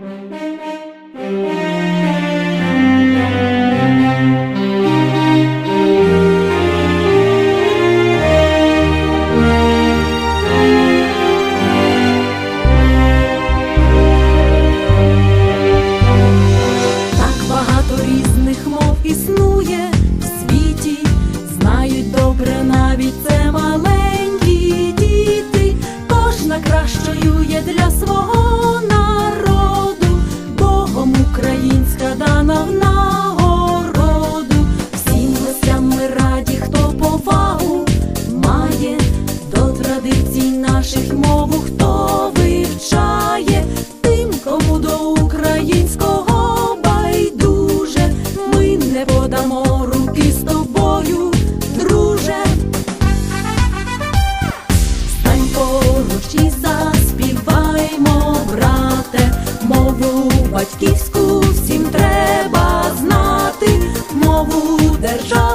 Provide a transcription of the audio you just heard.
Mm-hmm. наших мову хто вивчає, тим, кому до українського байдуже, ми не подамо руки з тобою, друже. Стань поруч і заспіваймо, брате, мову батьківську всім треба знати, мову державу.